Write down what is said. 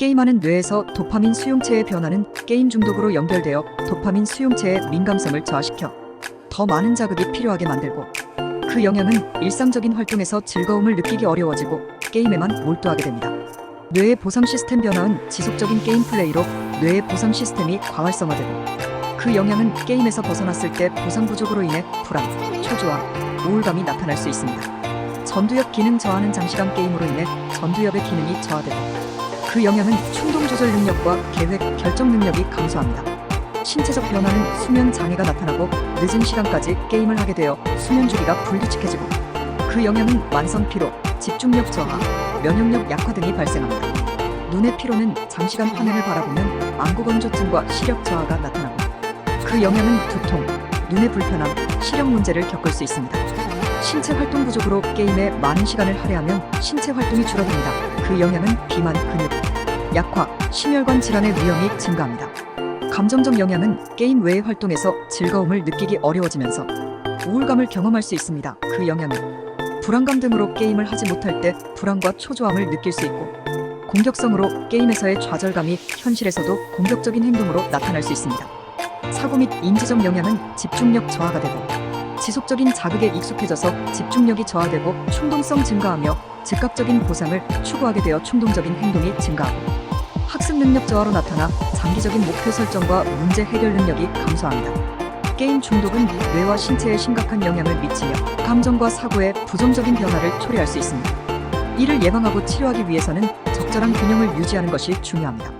게임하는 뇌에서 도파민 수용체의 변화는 게임 중독으로 연결되어 도파민 수용체의 민감성을 저하시켜 더 많은 자극이 필요하게 만들고 그 영향은 일상적인 활동에서 즐거움을 느끼기 어려워지고 게임에만 몰두하게 됩니다. 뇌의 보상 시스템 변화는 지속적인 게임 플레이로 뇌의 보상 시스템이 과활성화되고 그 영향은 게임에서 벗어났을 때 보상 부족으로 인해 불안, 초조함, 우울감이 나타날 수 있습니다. 전두엽 기능 저하는 장시간 게임으로 인해 전두엽의 기능이 저하되고 그 영향은 충동 조절 능력과 계획, 결정 능력이 감소합니다. 신체적 변화는 수면 장애가 나타나고 늦은 시간까지 게임을 하게 되어 수면 주기가 불규칙해지고 그 영향은 만성 피로, 집중력 저하, 면역력 약화 등이 발생합니다. 눈의 피로는 장시간 화면을 바라보면 안구 건조증과 시력 저하가 나타나고 그 영향은 두통, 눈의 불편함, 시력 문제를 겪을 수 있습니다. 신체 활동 부족으로 게임에 많은 시간을 할애하면 신체 활동이 줄어듭니다. 그 영향은 비만, 근육, 약화, 심혈관 질환의 위험이 증가합니다. 감정적 영향은 게임 외의 활동에서 즐거움을 느끼기 어려워지면서 우울감을 경험할 수 있습니다. 그 영향은 불안감 등으로 게임을 하지 못할 때 불안과 초조함을 느낄 수 있고 공격성으로 게임에서의 좌절감이 현실에서도 공격적인 행동으로 나타날 수 있습니다. 사고 및 인지적 영향은 집중력 저하가 되고 지속적인 자극에 익숙해져서 집중력이 저하되고 충동성 증가하며 즉각적인 보상을 추구하게 되어 충동적인 행동이 증가하고 학습 능력 저하로 나타나 장기적인 목표 설정과 문제 해결 능력이 감소합니다. 게임 중독은 뇌와 신체에 심각한 영향을 미치며 감정과 사고의 부정적인 변화를 초래할 수 있습니다. 이를 예방하고 치료하기 위해서는 적절한 균형을 유지하는 것이 중요합니다.